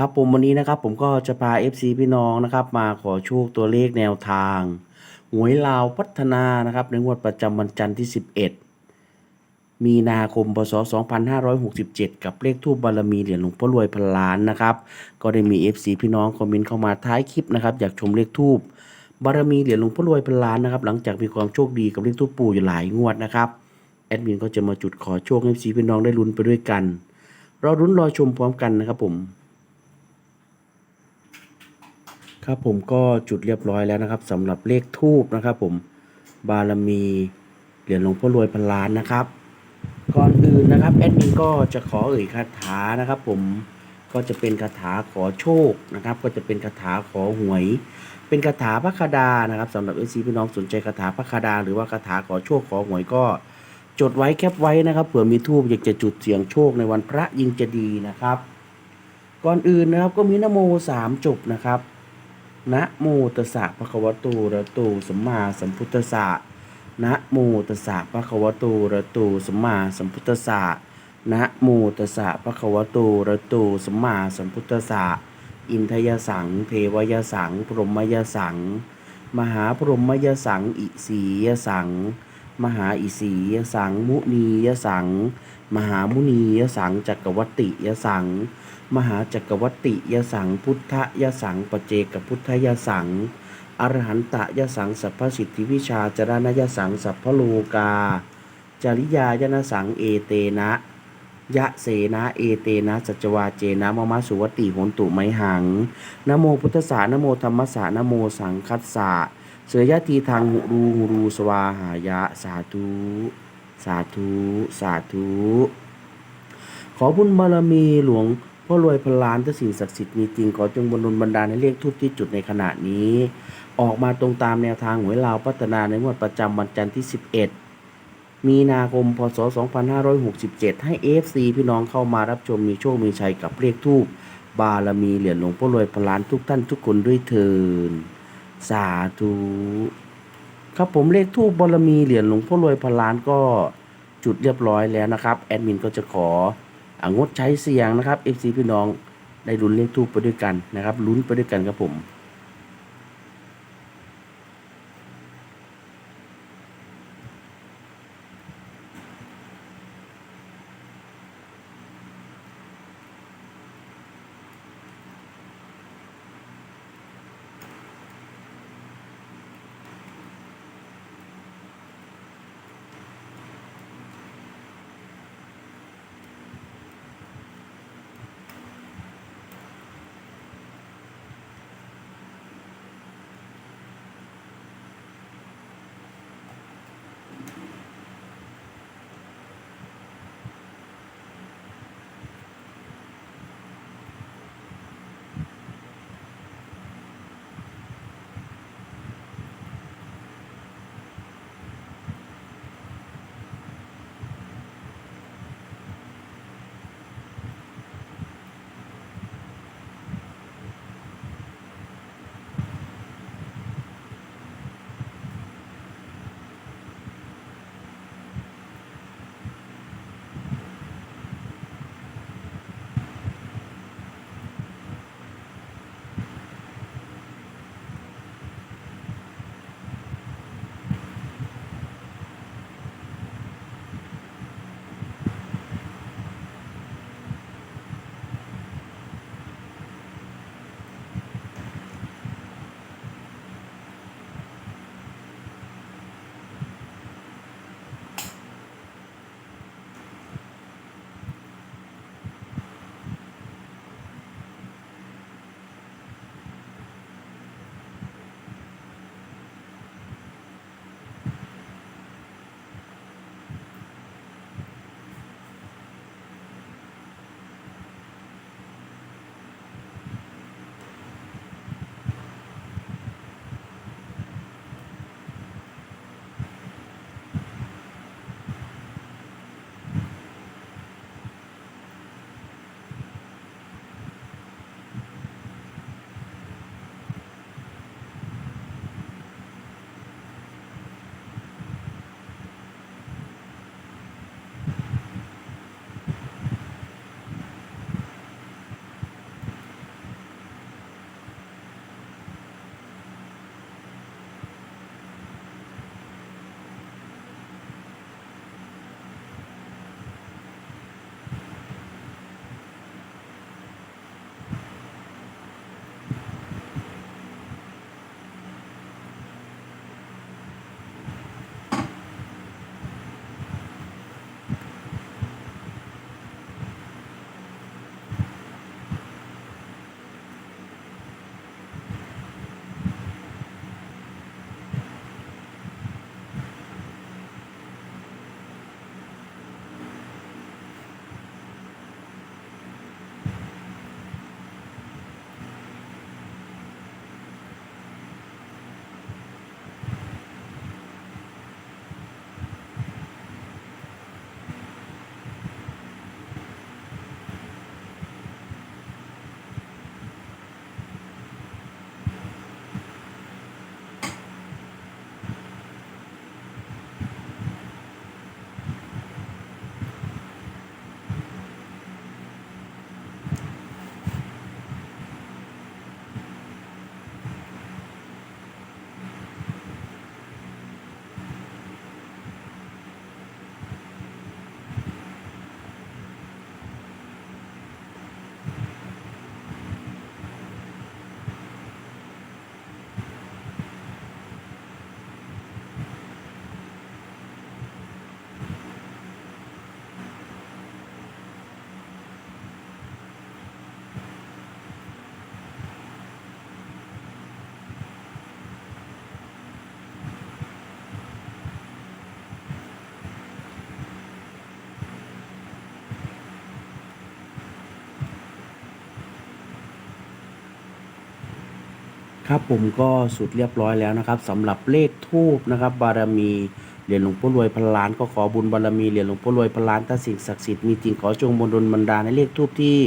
ครับผมวันนี้นะครับผมก็จะพา FC พี่น้องนะครับ มาขอโชคตัวเลขแนวทางหวยลาวพัฒนานะครับ ในงวดประจำวันจันทร์ที่ 11 มีนาคมพศ 2567 กับเลขทูบบารมีเหรียญหลวงพ่อรวยพันล้านนะครับ ก็ได้มี FC พี่น้องคอมเมนต์เข้ามาท้ายคลิปนะครับ อยากชมเลขทูบบารมีเหรียญหลวงพ่อรวยพันล้านนะครับ หลังจากมีความโชคดีกับเลขทูบปู่อยู่หลายงวดนะครับแอดมินก็จะมาจุดขอโชคให้ FC พี่น้องได้ลุ้นไปด้วยกัน เรอรุ้นรอชมพร้อมกันนะครับผม ครับผมก็จุดเรียบร้อยแล้วนะครับสำหรับเลขทูบนะครับ ผมบารมีเหรียญหลวงพ่อรวยพันล้านนะครับ ก่อนอื่นนะครับแอดมินก็จะขอเอ่ยคาถานะครับ ผมก็จะเป็นคาถาขอโชคนะครับ ก็จะเป็นคาถาขอหวย เป็นคาถาพระคดานะครับสำหรับเอซีพี่น้องสนใจคาถาพระคดา หรือว่าคาถาขอโชคขอหวยก็จดไว้แคปไว้นะครับเผื่อมีทูบอยากจะจุดเสียงโชคในวันพระยิ่งจะดีนะครับ ก่อนอื่นนะครับก็มีนโมสามจบนะครับ นะโมตัสสะภะคะวะโตอะระโตสัมมาสัมพุทธัสสะนะโมตัสสะภะคะวะโตอะระโตสัมมาสัมพุทธัสสะนะโมตัสสะภะคะวะโตอะระโตสัมมาสัมพุทธัสสะอินทยสัง เทวยสัง พรหมยสัง มหาพรหมยสัง อิสียสัง มหาอิสียสัง มุนียสัง มหามุนียสังจักรวัตติยสัง มหาจักรวัตติยสัง พุทธยสังปเจกพุทธยสัง อรหันตยสัง สัพพสิทธิวิชาจรณยสัง สัพพโลกา จริยายนสัง เอเตนะ ยะเสนะเอเตนะสัจวาเจนะมะมะสุวติโหนตุไมหัง นโมพุทธสานโมธรรมสานโมสังคัสสะ เสยยะทีทางหุรูหุรูสวาหายะ สาธุ สาธุ สาธุ ขอบุญบารมีหลวงพ่อรวยพลานถ้าสิ่งศักดิ์สิทธิ์มีจริงขอจงบรรลบันดาลให้เลขทูปที่จุดในขณะนี้ ออกมาตรงตามแนวทางหวยลาวพัฒนาในงวดประจำวันจันทร์ที่ 11 มีนาคมพศ 2567 ให้ AFC พี่น้องเข้ามารับชมมีโชคมีชัยกับเลขทูปบารมีเหรียญหลวงพ่อรวยพลานทุกท่านทุกคนด้วยเทิน สาธุครับผมเลขทูบบารมีเหรียญหลวงพ่อรวยพนลานก็จุดเรียบร้อยแล้วนะครับ แอดมินก็จะขออางดใช้เสียงนะครับ FC พี่น้องได้ลุ้นเลขทูบไปด้วยกันนะครับลุ้นไปด้วยกันครับผม ครับผมก็สุดเรียบร้อยแล้วนะครับสำหรับเลขทูบนะครับ บารมีเหรียญหลวงพ่อรวยพันล้านก็ขอบุญบารมีเหรียญหลวงพ่อรวยพันล้านถ้าสิ่งศักดิ์สิทธิ์มีจริงขอจงบนดลบันดาลในเลขทูบที่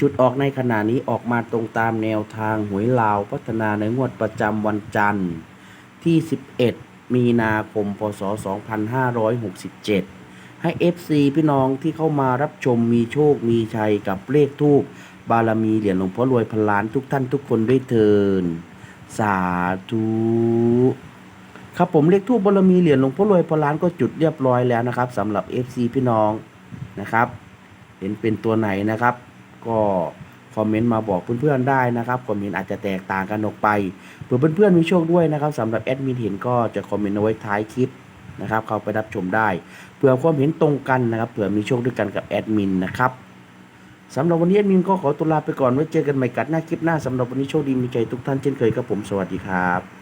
จุดออกในขณะนี้ออกมาตรงตามแนวทางหวยลาวพัฒนาในงวดประจำวันจันทร์ที่ 11 มีนาคม พศ 2567 ให้ FC พี่น้องที่เข้ามารับชมมีโชคมีชัยกับเลขทูบบารมีเหรียญหลวงพ่อรวยพันล้านทุกท่านทุกคนด้วยเทิน สาธุครับผมเลขทูบบารมีเหรียญหลวงพ่อรวยพันล้านก็จุดเรียบร้อยแล้วนะครับสำหรับ FC พี่น้องนะครับ เห็นเป็นตัวไหนนะครับ ก็คอมเมนต์มาบอกเพื่อนๆได้นะครับคอมเมนต์อาจจะแตกต่างกันออกไปเผื่อเพื่อนๆมีโชคด้วยนะครับสำหรับแอดมินเห็นก็จะคอมเมนต์เอาไว้ท้ายคลิปนะครับ เข้าไปรับชมได้เผื่อความเห็นตรงกันนะครับเผื่อมีโชคด้วยกันกับแอดมินนะครับ สำหรับวันนี้มินก็ขอตัวลาไปก่อนไว้เจอกันใหม่กัดหน้าคลิปหน้าสำหรับวันนี้โชคดีมีใจทุกท่านเช่นเคยครับผมสวัสดีครับ